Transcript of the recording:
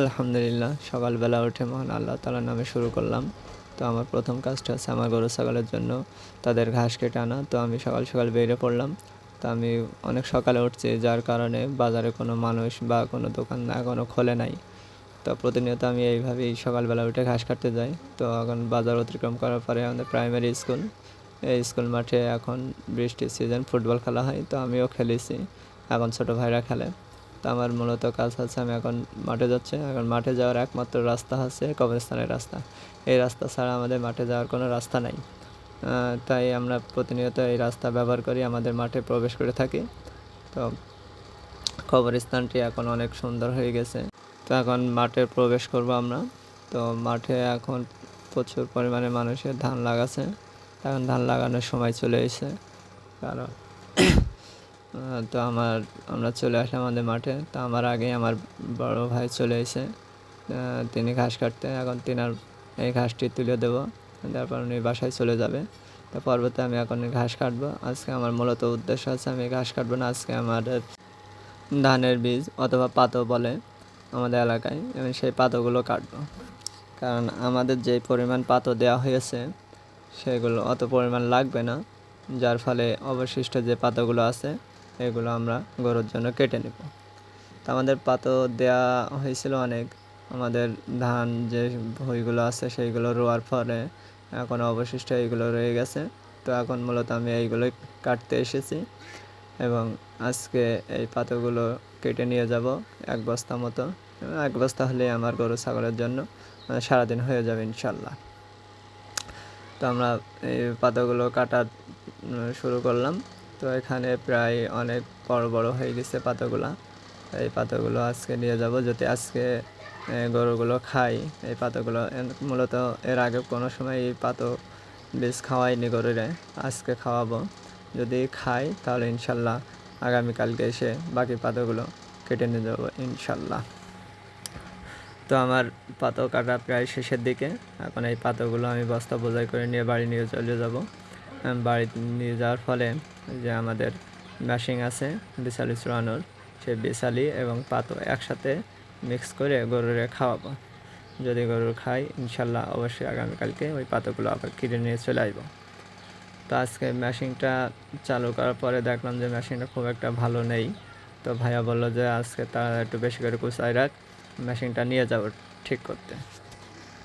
আলহামদুলিল্লাহ, সকালবেলা উঠে মহান আল্লাহ তালার নামে শুরু করলাম। তো আমার প্রথম কাজটা হচ্ছে আমার গরু ছাগলের জন্য তাদের ঘাস কেটে আনা। তো আমি সকাল সকাল বেরিয়ে পড়লাম। তো আমি অনেক সকালে উঠছি, যার কারণে বাজারে কোনো মানুষ বা কোনো দোকান না কোনো খোলে নাই। তো প্রতিনিয়ত আমি এইভাবেই সকালবেলা উঠে ঘাস কাটতে যাই। তো এখন বাজার অতিক্রম করার পরে আমাদের প্রাইমারি স্কুল এই স্কুল মাঠে এখন বৃষ্টির সিজন ফুটবল খেলা হয়। তো আমিও খেলেছি, এখন ছোটো ভাইরা খেলে। তো আমার মূলত কাজ হচ্ছে আমি এখন মাঠে যাচ্ছি। এখন মাঠে যাওয়ার একমাত্র রাস্তা হচ্ছে কবরস্থানের রাস্তা। এই রাস্তা ছাড়া আমাদের মাঠে যাওয়ার কোনো রাস্তা নাই। তাই আমরা প্রতিনিয়ত এই রাস্তা ব্যবহার করি, আমাদের মাঠে প্রবেশ করে থাকি। তো কবরস্থানটি এখন অনেক সুন্দর হয়ে গেছে। তো এখন মাঠে প্রবেশ করব আমরা। তো মাঠে এখন প্রচুর পরিমাণে মানুষের ধান লাগাচ্ছে। এখন ধান লাগানোর সময় চলে এসেছে। কারণ তো আমার, আমরা চলে আসলাম আমাদের মাঠে। তো আমার আগে আমার বড় ভাই চলে এসে তিনি ঘাস কাটতে, এখন তিনার এই ঘাসটি তুলে দেবো। তারপর উনি বাসায় চলে যাবে। তো পর্বতে আমি এখন ঘাস কাটবো। আজকে আমার মূলত উদ্দেশ্য আছে আমি ঘাস কাটবো না, আজকে আমার ধানের বীজ অথবা পাতো বলে আমাদের এলাকায়, আমি সেই পাতোগুলো কাটবো। কারণ আমাদের যে পরিমাণ পাতো দেওয়া হয়েছে, সেগুলো অত পরিমাণ লাগবে না, যার ফলে অবশিষ্ট যে পাতাগুলো আছে এগুলো আমরা গরুর জন্য কেটে নেব। তো আমাদের পাতো দেওয়া হয়েছিল অনেক। আমাদের ধান যে ভুঁইগুলো আছে সেইগুলো রোয়ার পরে এখন অবশিষ্ট এইগুলো রয়ে গেছে। তো এখন মূলত আমি এইগুলো কাটতে এসেছি এবং আজকে এই পাতাগুলো কেটে নিয়ে যাব এক বস্তা মতো। এক বস্তা হলে আমার গরু ছাগলের জন্য সারাদিন হয়ে যাবে ইনশাল্লাহ। তো আমরা এই পাতাগুলো কাটা শুরু করলাম। তো এখানে প্রায় অনেক বড় বড় হয়ে গেছে পাতাগুলো। এই পাতাগুলো আজকে নিয়ে যাব যদি আজকে গরুগুলো খাই। এই পাতাগুলো মূলত এর আগে কোনো সময় এই পাতো বীজ খাওয়াইনি গরুরে। আজকে খাওয়াবো। যদি খাই তাহলে ইনশাল্লাহ আগামীকালকে এসে বাকি পাতাগুলো কেটে নিয়ে যাব ইনশাল্লাহ। তো আমার পাতো কাটা প্রায় শেষের দিকে। এখন এই পাতাগুলো আমি বস্তা বোঝাই করে নিয়ে বাড়ি নিয়ে চলে যাব। বাড়ি নিয়ে যাওয়ার ফলে যে আমাদের মেশিং আছে বিশালি চুরানোর সে বিশালি এবং পাতো একসাথে মিক্স করে গরুরে খাওয়াবো। যদি গরুর খাই ইনশাল্লাহ অবশ্যই আগামীকালকে ওই পাতাগুলো আবার কিনে নিয়ে চলে আসব। তো আজকে মেশিনটা চালু করার পরে দেখলাম যে মেশিনটা খুব একটা ভালো নেই। তো ভাইয়া বলল যে আজকে তারা একটু বেশি করে কুচাই রাখ মেশিনটা নিয়ে যাব ঠিক করতে।